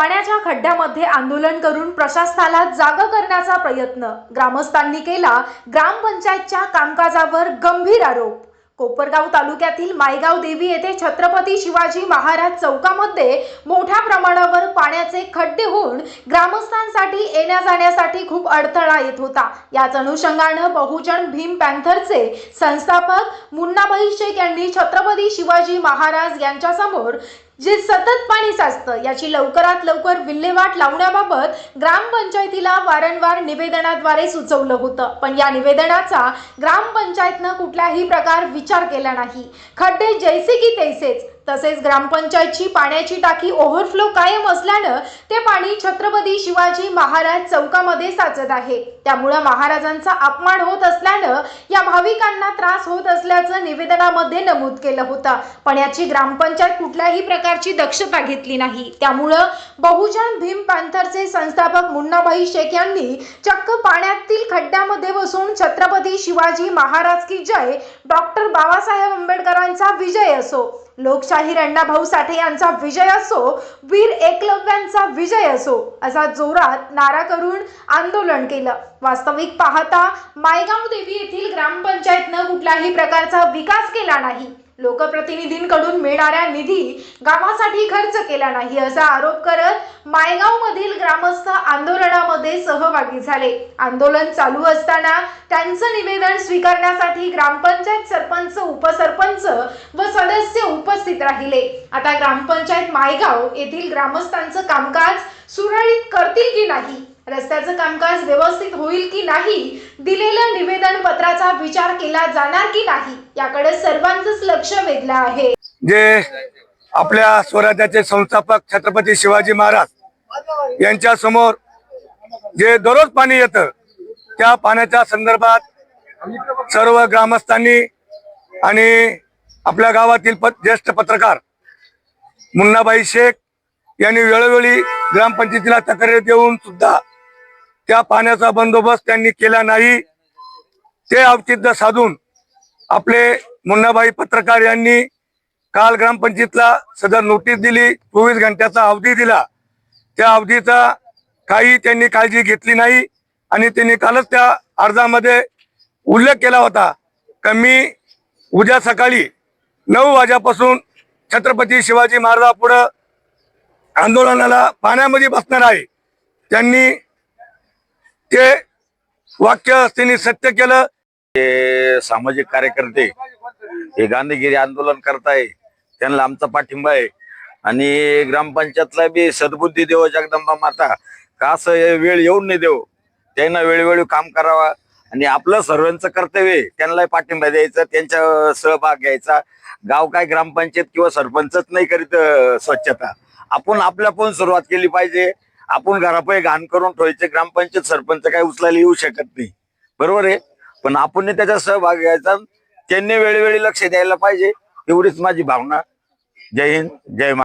पाण्याच्या खड्ड्यामध्ये आंदोलन करून प्रशासनाला जाग करण्याचा प्रयत्न. ग्रामस्थांनी केला ग्रामपंचायतच्या कामकाजावर गंभीर आरोप. कोपरगाव तालुक्यातील मायगाव देवी येथे छत्रपती शिवाजी महाराज चौकामध्ये मोठ्या प्रमाणावर पाण्याचे खड्डे होऊन ग्रामस्थांसाठी येण्या जाण्यासाठी खूप अडथळा येत होता. याच अनुषंगानं बहुजन भीम पॅन्थरचे संस्थापक मुन्नाबाई शेख यांनी छत्रपती शिवाजी महाराज यांच्यासमोर जे सतत पाणी साचतं याची लवकरात लवकर विल्हेवाट लावण्याबाबत ग्रामपंचायतीला वारंवार निवेदनाद्वारे सुचवलं होतं. पण या निवेदनाचा ग्रामपंचायतनं कुठल्याही प्रकार विचार केला नाही. खड्डे जैसे की तैसेच तसेच ग्रामपंचायतची पाण्याची टाकी ओव्हरफ्लो कायम असल्यानं ते पाणी छत्रपती शिवाजी महाराज चौकामध्ये साचत आहे. त्यामुळं महाराजांचा अपमान होत असल्यानं या भाविकांना त्रास होत असल्याचं निवेदनामध्ये नमूद केलं होतं. पण याची ग्रामपंचायत कुठल्याही प्रकारची दक्षता घेतली नाही. त्यामुळं बहुजन भीम पॅन्थरचे संस्थापक मुन्नाभाई शेख यांनी चक्क पाण्यातील खड्ड्यामध्ये बसून छत्रपती शिवाजी महाराज की जय डॉक्टर बाबासाहेब आंबेडकरांचा विजय असो. लोकशाहीर अण्णाभाऊ साठे यांचा विजय असो वीर एकलव्यांचा विजय असो असा जोरात नारा करून आंदोलन केलं. वास्तविक पाहता मायगाव देवी येथील ग्रामपंचायतनं कुठल्याही प्रकारचा विकास केला नाही. लोकप्रतिनिधींकडून मिळणाऱ्या निधी गावासाठी खर्च केला नाही असा आरोप करत मायगाव मधील ग्रामस्थ आंदोलनामध्ये सहभागी झाले. आंदोलन चालू असताना त्यांचं निवेदन स्वीकारण्यासाठी ग्रामपंचायत सरपंच उपसरपंच व सदस्य उपस्थित राहिले. आता ग्रामपंचायत मायगाव येथील ग्रामस्थांचं कामकाज सुरळीत करतील की नाही? रस्त्याचं कामकाज व्यवस्थित होईल की नाही? दिलेल्या निवेदन पत्राचा विचार केला जाणार की नाही? याकडे सर्वांचंच लक्ष वेधलं आहे. जे आपल्या स्वराज्याचे संस्थापक छत्रपती शिवाजी महाराज यांच्या समोर जे दररोज पाणी येतं त्या पाण्याच्या संदर्भात सर्व ग्रामस्थांनी आणि आपल्या गावातील प- ज्येष्ठ पत्रकार मुन्नाबाई शेख यांनी वेळोवेळी ग्रामपंचायतीला तक्रार देऊन सुद्धा त्या पाण्याचा बंदोबस्त त्यांनी केला नाही. ते औचित्य साधून आपले मुन्नाबाई पत्रकार यांनी काल ग्रामपंचायतला सदर नोटीस दिली चोवीस घंट्याचा अवधी दिला. त्या अवधीचा काही त्यांनी काळजी घेतली नाही आणि त्यांनी कालच त्या अर्जामध्ये उल्लेख केला होता का मी उद्या सकाळी नऊ वाजेपासून छत्रपती शिवाजी महाराजापुढं आंदोलनाला पाण्यामध्ये बसणार आहे. त्यांनी ते वाक्य त्यांनी सत्य केलं. हे सामाजिक कार्यकर्ते हे गांधीगिरी आंदोलन करताय. त्यांना आमचा पाठिंबा आहे. आणि ग्रामपंचायतला बी सद्बुद्धी देव जगदंबा माता का असं वेळ येऊन नाही देव त्यांना वेळोवेळी काम करावा. आणि आपलं सर्वांचं कर्तव्य त्यांना पाठिंबा द्यायचा त्यांच्या सहभाग घ्यायचा. गाव काय ग्रामपंचायत किंवा सरपंचच नाही करीत स्वच्छता. आपण आपल्या पण सुरुवात केली पाहिजे. आपण घरापै घाण करून ठेवायचे ग्रामपंचायत सरपंच काय उचलायला येऊ शकत नाही. बरोबर आहे? पण आपण त्याचा सहभाग घ्यायचा त्यांनी वेळोवेळी लक्ष द्यायला पाहिजे एवढीच माझी भावना. जय हिंद जय मा